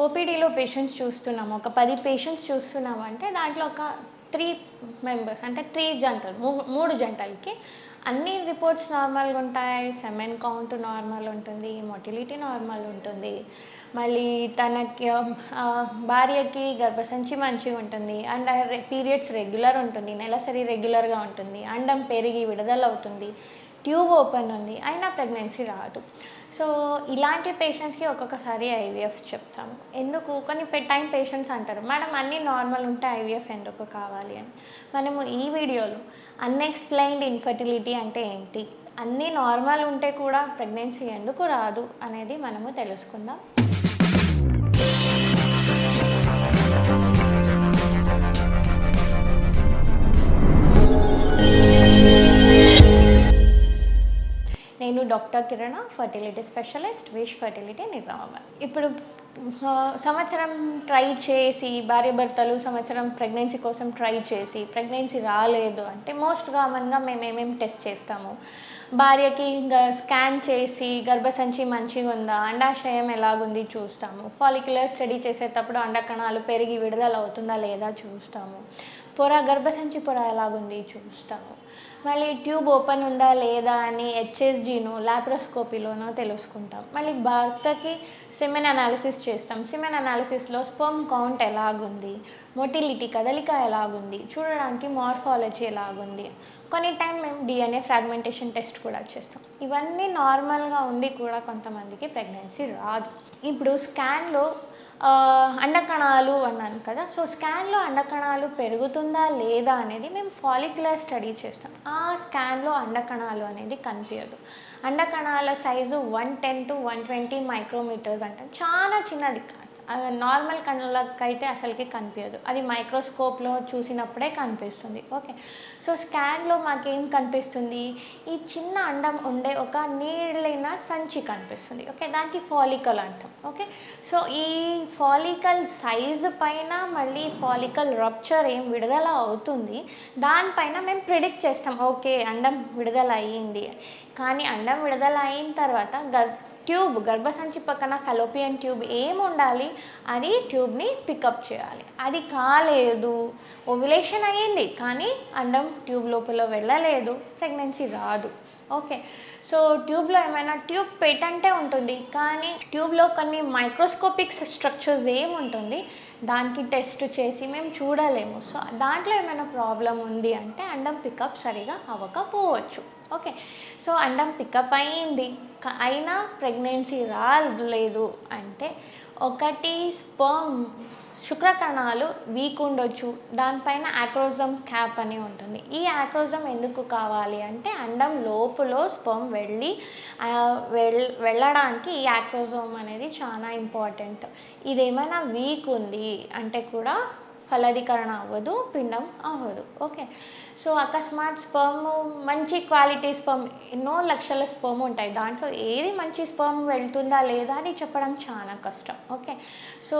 ఓపీడీలో patients చూస్తున్నాము ఒక పది పేషెంట్స్ చూస్తున్నాము అంటే దాంట్లో ఒక త్రీ మెంబర్స్ అంటే త్రీ జంటలు మూ- మూడు జంటలకి అన్ని రిపోర్ట్స్ నార్మల్గా ఉంటాయి. సెమెన్ కౌంట్ నార్మల్ ఉంటుంది మొటిలిటీ నార్మల్ ఉంటుంది. మళ్ళీ తనకి భార్యకి గర్భసంచి మంచిగా ఉంటుంది. అండ్ పీరియడ్స్ రెగ్యులర్ ఉంటుంది. నెలసరి రెగ్యులర్గా ఉంటుంది. అండం పెరిగి విడుదల అవుతుంది ట్యూబ్ ఓపెన్ ఉంది అయినా ప్రెగ్నెన్సీ రాదు. సో ఇలాంటి పేషెంట్స్కి ఒక్కొక్కసారి ఐవీఎఫ్ చెప్తాము. ఎందుకు? కొన్ని టైం పేషెంట్స్ అంటారు మేడం అన్నీ నార్మల్ ఉంటే ఐవీఎఫ్ ఎందుకు కావాలి? అని. మనము ఈ వీడియోలో అన్ఎక్స్ప్లెయిన్డ్ ఇన్ఫర్టిలిటీ అంటే ఏంటి? అన్నీ నార్మల్ ఉంటే కూడా ప్రెగ్నెన్సీ ఎందుకు రాదు అనేది మనము తెలుసుకుందాం. Doctor Kirana fertility specialist wish fertility Nizamabad. ఇప్పుడు సంవత్సరం ట్రై చేసి భార్యాభర్తలు సంవత్సరం ప్రెగ్నెన్సీ కోసం ట్రై చేసి ప్రెగ్నెన్సీ రాలేదు అంటే మోస్ట్ కామన్గా మేము ఏమేమి టెస్ట్ చేస్తాము? భార్యకి ఇంకా స్కాన్ చేసి గర్భసంచి మంచిగా ఉందా? అండాశయం ఎలాగుంది చూస్తాము. ఫాలిక్యులర్ స్టడీ చేసేటప్పుడు అండకణాలు పెరిగి విడుదల అవుతుందా లేదా చూస్తాము. పొర గర్భసంచి పొర ఎలాగుంది చూస్తాము. మళ్ళీ ట్యూబ్ ఓపెన్ ఉందా లేదా అని హెచ్ఎస్జీనో లాప్రోస్కోపీలోనో తెలుసుకుంటాం. మళ్ళీ భర్తకి సిమెన్ అనాలిసిస్ చేస్తాం. సిమెన్ అనాలిసిస్లో స్పర్మ్ కౌంట్ ఎలాగుంది? మొటిలిటీ కదలిక ఎలాగుంది? చూడడానికి మార్ఫాలజీ ఎలాగుంది? కొన్ని టైం మేము డిఎన్ఏ ఫ్రాగ్మెంటేషన్ టెస్ట్ కూడా చేస్తాం. ఇవన్నీ నార్మల్గా ఉండి కూడా కొంతమందికి ప్రెగ్నెన్సీ రాదు. ఇప్పుడు స్కాన్లో అండకణాలు అన్నాను కదా సో స్కాన్లో అండకణాలు పెరుగుతుందా లేదా అనేది మేము ఫాలిక్యులర్ స్టడీ చేస్తాం. ఆ స్కాన్లో అండకణాలు అనేది కనిపించదు. అండకణాల size one ten to one twenty micrometres అంటే. చాలా చిన్నది నార్మల్ కళ్ళకైతే అసలుకి కనిపించదు. అది మైక్రోస్కోప్లో చూసినప్పుడే కనిపిస్తుంది. ఓకే సో స్కాన్లో మాకేం కనిపిస్తుంది? ఈ చిన్న అండం ఉండే ఒక నీళ్ళైన సంచి కనిపిస్తుంది. ఓకే దానికి ఫాలికల్ అంటాం. ఓకే సో ఈ ఫాలికల్ సైజు పైన మళ్ళీ ఫాలికల్ రప్చర్ ఏం విడుదల అవుతుంది. దానిపైన మేము ప్రిడిక్ట్ చేస్తాం. ఓకే అండం విడుదల అయ్యింది. కానీ అండం విడుదల అయిన తర్వాత గ ట్యూబ్ గర్భసంచి పక్కన ఫెలోపియన్ ట్యూబ్ ఏమి ఉండాలి అది ట్యూబ్ని పికప్ చేయాలి. అది కాలేదు. ఓవిలేషన్ అయ్యింది కానీ అండం ట్యూబ్ లోపల వెళ్ళలేదు. ప్రెగ్నెన్సీ రాదు. ఓకే. సో ట్యూబ్లో ఏమైనా ట్యూబ్ పేటంటే ఉంటుంది కానీ ట్యూబ్లో కొన్ని మైక్రోస్కోపిక్ స్ట్రక్చర్స్ ఏముంటుంది దానికి టెస్ట్ చేసి మేము చూడలేము. సో దాంట్లో ఏమైనా ప్రాబ్లం ఉంది అంటే అండం పికప్ సరిగా అవ్వకపోవచ్చు. ఓకే. సో అండం పికప్ అయింది అయినా ప్రెగ్నెన్సీ రాలేదు అంటే ఒకటి స్పర్మ్ శుక్రకణాలు వీక్ ఉండొచ్చు. దానిపైన ఆక్రోజమ్ క్యాప్ అని ఉంటుంది. ఈ ఆక్రోజమ్ ఎందుకు కావాలి అంటే అండం లోపల స్పర్మ్ వెళ్ళి వెళ్ వెళ్ళడానికి ఈ ఆక్రోజోమ్ అనేది చాలా ఇంపార్టెంట్. ఇదేమైనా వీక్ ఉంది అంటే కూడా ఫలదీకరణ అవ్వదు పిండం అవ్వదు. ఓకే సో అకస్మాత్ స్పర్మ్ మంచి క్వాలిటీ స్పర్మ్ ఎన్నో లక్షల స్పర్మ్ ఉంటాయి. దాంట్లో ఏది మంచి స్పర్మ్ వెళ్తుందా లేదా అని చెప్పడం చాలా కష్టం. ఓకే సో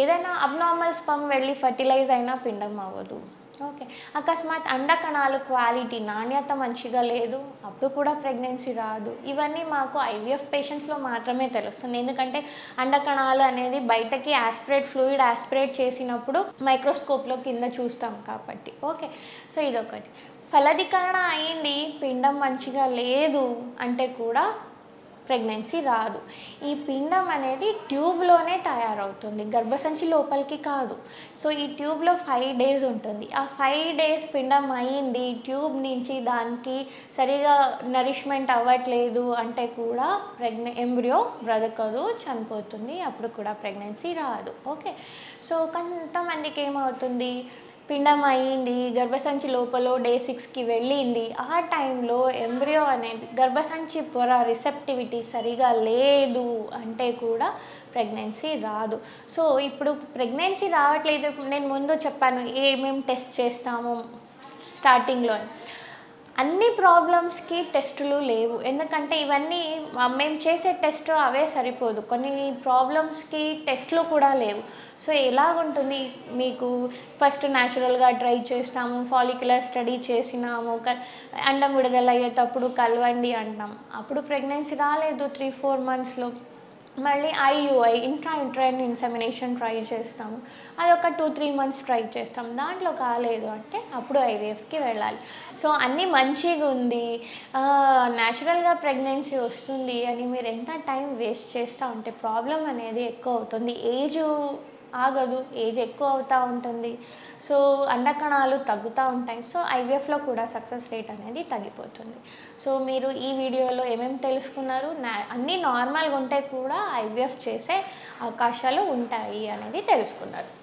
ఏదైనా అబ్నార్మల్ స్పర్మ్ వెళ్ళి ఫర్టిలైజ్ అయినా పిండం అవ్వదు. ఓకే. అకస్మాత్ అండకణాలు క్వాలిటీ నాణ్యత మంచిగా లేదు. అప్పుడు కూడా ప్రెగ్నెన్సీ రాదు. ఇవన్నీ మాకు ఐవీఎఫ్ పేషెంట్స్లో మాత్రమే తెలుస్తుంది ఎందుకంటే అండకణాలు అనేది బయటకి యాస్పిరేట్ ఫ్లూయిడ్ ఆస్పిరేట్ చేసినప్పుడు మైక్రోస్కోప్లో కింద చూస్తాం కాబట్టి. ఓకే. సో ఇదొకటి. ఫలదీకరణ అయింది. పిండం మంచిగా లేదు అంటే కూడా ప్రెగ్నెన్సీ రాదు. ఈ పిండం అనేది ట్యూబ్లోనే తయారవుతుంది. గర్భసంచి లోపలికి కాదు. సో ఈ ట్యూబ్లో ఫైవ్ డేస్ ఉంటుంది. ఆ ఫైవ్ డేస్ పిండం అయింది ట్యూబ్ నుంచి దానికి సరిగా నరిష్మెంట్ అవ్వట్లేదు అంటే కూడా ప్రెగ్నె ఎంబ్రియో బ్రతకదు చనిపోతుంది. అప్పుడు కూడా ప్రెగ్నెన్సీ రాదు. ఓకే? సో కొంతమందికి ఏమవుతుంది? పిండం అయ్యింది గర్భసంచి లోపల డే సిక్స్కి వెళ్ళింది. ఆ టైంలో ఎంబ్రియో అనేది గర్భసంచి పొర రిసెప్టివిటీ సరిగా లేదు అంటే కూడా ప్రెగ్నెన్సీ రాదు. సో ఇప్పుడు ప్రెగ్నెన్సీ రావట్లేదు. నేను ముందు చెప్పాను ఏమేమి టెస్ట్ చేస్తాము స్టార్టింగ్లో అన్ని ప్రాబ్లమ్స్కి టెస్టులు లేవు. ఎందుకంటే ఇవన్నీ మేము చేసే టెస్ట్ అవే సరిపోదు. కొన్ని ప్రాబ్లమ్స్కి టెస్ట్లు కూడా లేవు. సో ఎలాగుంటుంది? మీకు ఫస్ట్ న్యాచురల్గా ట్రై చేస్తాము ఫాలిక్యులర్ స్టడీ చేసినాము క- అండం విడుదల అయ్యేటప్పుడు కలవండి అంటాం. అప్పుడు ప్రెగ్నెన్సీ రాలేదు. త్రీ ఫోర్ మంత్స్లో మళ్ళీ IUI intra intrauterine insemination try చేస్తాము. అది ఒక టూ త్రీ మంత్స్ ట్రై చేస్తాం దాంట్లో కాలేదు అంటే అప్పుడు ఐవీఎఫ్కి వెళ్ళాలి. సో అన్నీ మంచిగా ఉంది. న్యాచురల్గా ప్రెగ్నెన్సీ వస్తుంది అని మీరు ఎంత టైం వేస్ట్ చేస్తూ ఉంటే ప్రాబ్లం అనేది ఎక్కువ అవుతుంది. ఏజ్ ఆగదు ఏజ్ ఎక్కువ అవుతూ ఉంటుంది. సో అండకణాలు తగ్గుతూ ఉంటాయి. సో ఐవీఎఫ్లో కూడా సక్సెస్ రేట్ అనేది తగ్గిపోతుంది. సో మీరు ఈ వీడియోలో ఏమేమి తెలుసుకున్నారు? అన్నీ నార్మల్గా ఉంటే కూడా ఐవీఎఫ్ చేసే అవకాశాలు ఉంటాయి అనేది తెలుసుకున్నారు.